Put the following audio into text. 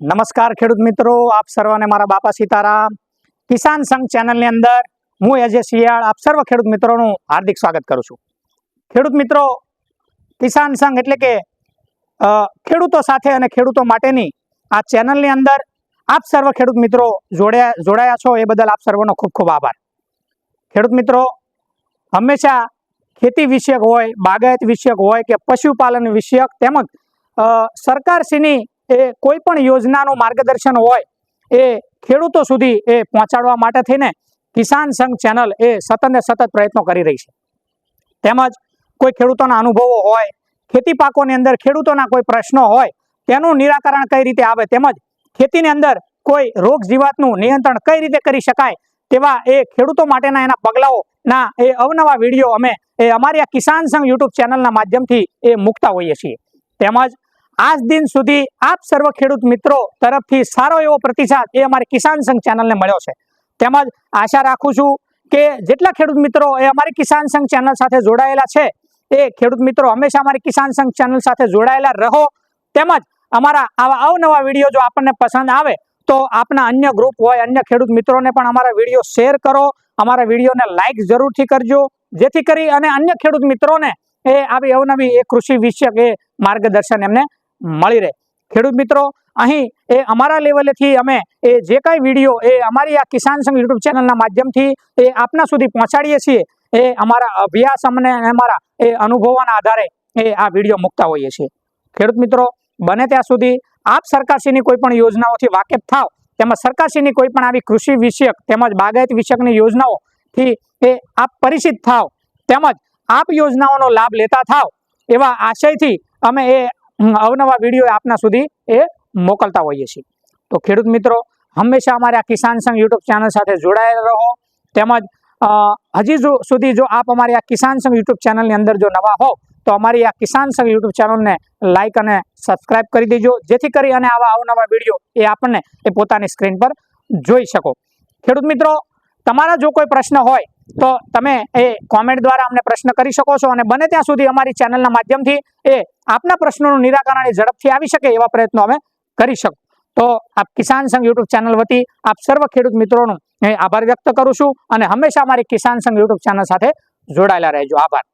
નમસ્કાર ખેડૂત મિત્રો, આપ સર્વને મારા બાપા સીતારામ. કિસાન સંઘ ચેનલની અંદર હું એજે શિયાળ, આપ સર્વ ખેડૂત મિત્રોનું હાર્દિક સ્વાગત કરું છું. ખેડૂત મિત્રો, કિસાન સંઘ એટલે કે ખેડૂતો સાથે અને ખેડૂતો માટેની આ ચેનલની અંદર આપ સર્વ ખેડૂત મિત્રો જોડ્યા જોડાયા છો, એ બદલ આપ સર્વનો ખૂબ ખૂબ આભાર. ખેડૂત મિત્રો, હંમેશા ખેતી વિષયક હોય, બાગાયત વિષયક હોય કે પશુપાલન વિષયક તેમજ સરકારશ્રીની એ કોઈ પણ યોજનાનું માર્ગદર્શન હોય એ ખેડૂતો સુધી એ પહોંચાડવા માટે થઈને કિસાન સંઘ ચેનલ એ સતત ને સતત પ્રયત્નો કરી રહી છે. તેમજ કોઈ ખેડૂતોના અનુભવો હોય, ખેતી પાકોની અંદર ખેડૂતોના કોઈ પ્રશ્નો હોય, તેનું નિરાકરણ કઈ રીતે આવે તેમજ ખેતીની અંદર કોઈ રોગ જીવાતનું નિયંત્રણ કઈ રીતે કરી શકાય તેવા એ ખેડૂતો માટેના એના પગલાઓના એ અવનવા વીડિયો અમે એ અમારી આ કિસાન સંઘ યુટ્યુબ ચેનલના માધ્યમથી એ મૂકતા હોઈએ છીએ. તેમજ આજ દિન સુધી આપ સર્વ ખેડૂત મિત્રો તરફથી સારો એવો પ્રતિસાદ એ અમારી કિસાન સંઘ ચેનલને મળ્યો છે. તેમજ આશા રાખું છું કે જેટલા ખેડૂત મિત્રો એ અમારી કિસાન સંઘ ચેનલ સાથે જોડાયેલા છે, એ ખેડૂત મિત્રો હંમેશા અમારી કિસાન સંઘ ચેનલ સાથે જોડાયેલા રહો. તેમજ અમારા આવા અવનવા વીડિયો જો આપણને પસંદ આવે તો આપના અન્ય ગ્રુપ હોય, અન્ય ખેડૂત મિત્રોને પણ અમારા વીડિયો શેર કરો. અમારા વિડીયોને લાઇક જરૂરથી કરજો. જેથી કરી અને અન્ય ખેડૂત મિત્રોને એ આવી અવનવી એ કૃષિ વિષયક એ માર્ગદર્શન એમને મળી રહે. ખેડૂત મિત્રો, અહીં એ અમારા લેવલેથી અમે એ જે કાંઈ વીડિયો એ અમારી આ કિસાન સંઘ યુટ્યુબ ચેનલના માધ્યમથી એ આપના સુધી પહોંચાડીએ છીએ. એ અમારા અભ્યાસ અમને અમારા એ અનુભવોના આધારે એ આ વીડિયો મૂકતા હોઈએ છીએ. ખેડૂત મિત્રો, બને ત્યાં સુધી આપ સરકારશ્રીની કોઈ પણ યોજનાઓથી વાકેફ થાવ, તેમજ સરકારશ્રીની કોઈ પણ આવી કૃષિ વિષયક તેમજ બાગાયત વિષયકની યોજનાઓથી એ આપ પરિચિત થાવ, તેમજ આપ યોજનાઓનો લાભ લેતા થાવ, એવા આશયથી અમે એ અવનવા વીડિયો આપના સુધી એ મોકલતા હોઈએ છીએ. તો ખેડૂત મિત્રો, હંમેશા અમારે આ કિસાન સંઘ યુટ્યુબ ચેનલ સાથે જોડાયેલા રહો. તેમજ હજી જો સુધી જો આપ અમારી આ કિસાન સંઘ યુટ્યુબ ચેનલની અંદર જો નવા હો, તો અમારી આ કિસાન સંઘ યુટ્યુબ ચેનલને લાઇક અને સબસ્ક્રાઇબ કરી દેજો. જેથી કરી અને આવા અવનવા વીડિયો એ આપણને એ પોતાની સ્ક્રીન પર જોઈ શકો. ખેડૂત મિત્રો, તમારા જો કોઈ પ્રશ્ન હોય તો તમે એ કોમેન્ટ દ્વારા અમને પ્રશ્ન કરી શકો છો અને બને ત્યાં સુધી અમારી ચેનલના માધ્યમથી એ આપના પ્રશ્નોનું નિરાકરણ એ ઝડપથી આવી શકે એવા પ્રયત્નો અમે કરી શકો. તો આપ કિસાન સંઘ યુટ્યુબ ચેનલ વતી આપ સર્વ ખેડૂત મિત્રોનું આભાર વ્યક્ત કરું છું અને હંમેશા અમારી કિસાન સંઘ યુટ્યુબ ચેનલ સાથે જોડાયેલા રહેજો. આભાર.